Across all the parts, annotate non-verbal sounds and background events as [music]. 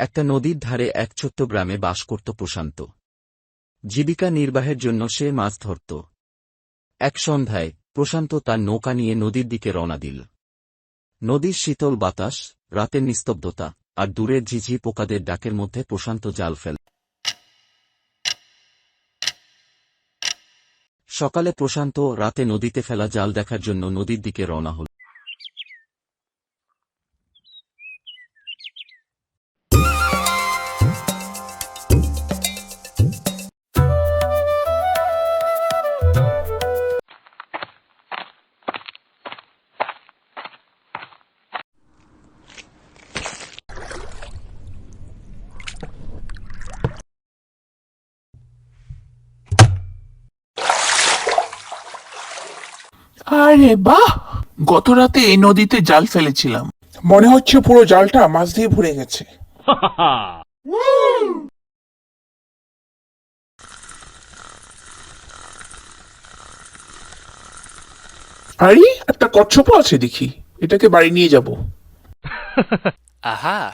একটা নদীর ধারে এক ছোট্ট গ্রামে বাস করত প্রশান্ত। জীবিকা নির্বাহের জন্য সে মাছ ধরত। এক সন্ধ্যায় প্রশান্ত তার নৌকা নিয়ে নদীর দিকে রওনা দিল। নদীর শীতল বাতাস, রাতের নিস্তব্ধতা আর দূরের ঝিঝি পোকাদের ডাকের মধ্যে প্রশান্ত জাল ফেল। সকালে প্রশান্ত রাতে নদীতে ফেলা জাল দেখার জন্য নদীর দিকে রওনা হল। আরে বাহ! গত রাতে এই নদীতে জাল ফেলেছিলাম। মনে হচ্ছে পুরো জালটা মাছ দিয়ে ভরে গেছে। আরে একটা কচ্ছপও আছে দেখি। এটাকে বাড়ি নিয়ে যাব। আহা!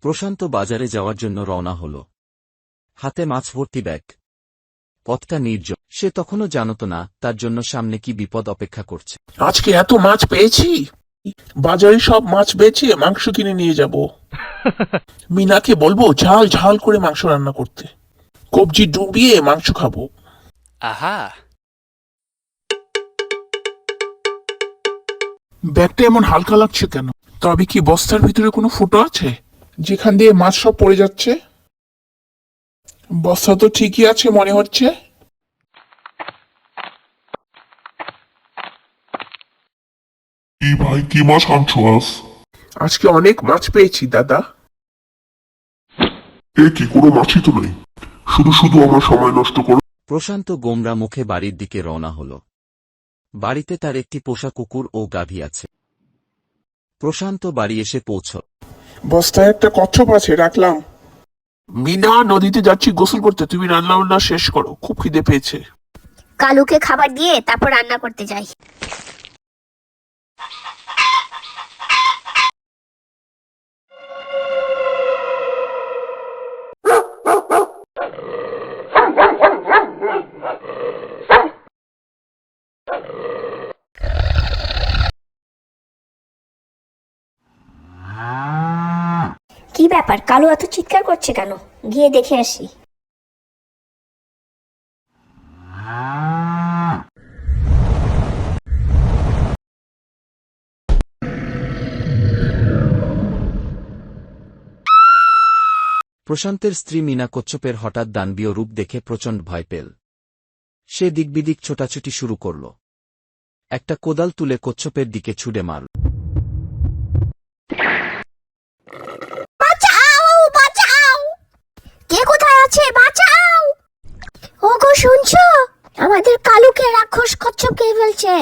প্রশান্ত বাজারে যাওয়ার জন্য রওনা হল। হাতে মাছ ভর্তি ব্যাগ। পথটা নির্জন। সে তখনও জানত না তার জন্য সামনে কি বিপদ অপেক্ষা করছে। আজকে এত মাছ পেয়েছি? বাজারে সব মাছ বেচে মাংস কিনে নিয়ে যাব। মিনাকে বলব ঝাল ঝাল করে মাংস রান্না করতে। কবজি ডুবিয়ে মাংস খাব। Aha. ব্যাগটা এমন হালকা লাগছে কেন? তবে কি বস্তার ভিতরে কোনো ফুটো আছে? যেখান দিয়ে মাছ সব পড়ে যাচ্ছে? বস্তা তো ঠিকই আছে মনে হচ্ছে। কি ভাই কি মাছ আনছো আজ? আজকে অনেক মাছ পেয়েছি দাদা। এ কি কোনো মাছই তো নেই। শুধু শুধু আমার সময় নষ্ট করো প্রশান্ত গোমরা মুখে বাড়ির দিকে রওনা হল। বাড়িতে তার একটি পোষা কুকুর ও গাভী আছে। প্রশান্ত বাড়ি এসে পৌঁছল। বস্তায় একটা কচ্ছপ আছে রাখলাম। মিনা নদীতে যাচ্ছি, গোসল করতে। তুমি রান্না বান্না শেষ করো। খুব খিদে পেয়েছে। কালুকে খাবার দিয়ে তারপর রান্না করতে যাই। কি ব্যাপার? কালু এত চিৎকার করছে কেন? গিয়ে দেখে আসি। প্রশান্তের স্ত্রী মিনা কচ্ছপের হঠাৎ দানবীয় রূপ দেখে প্রচণ্ড ভয় পেল। সে দিকবিদিক ছোটাছুটি শুরু করল। একটা কোদাল তুলে কচ্ছপের দিকে ছুড়ে মারল। রাক্ষস কচ্ছপ খেয়ে ফেলছে।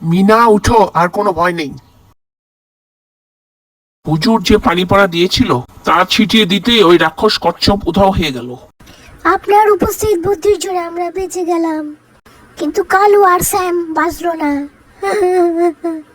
মিনা উঠো আর কোনো ভয় নেই। হুজুর যে পানি পড়া দিয়েছিল তা ছিটিয়ে দিতে ওই রাক্ষস কচ্ছপ উধাও হয়ে গেল। আপনার উপস্থিত বুদ্ধির জোরে আমরা বেঁচে গেলাম। কিন্তু কালু আর স্যাম বাঁচল না। [laughs]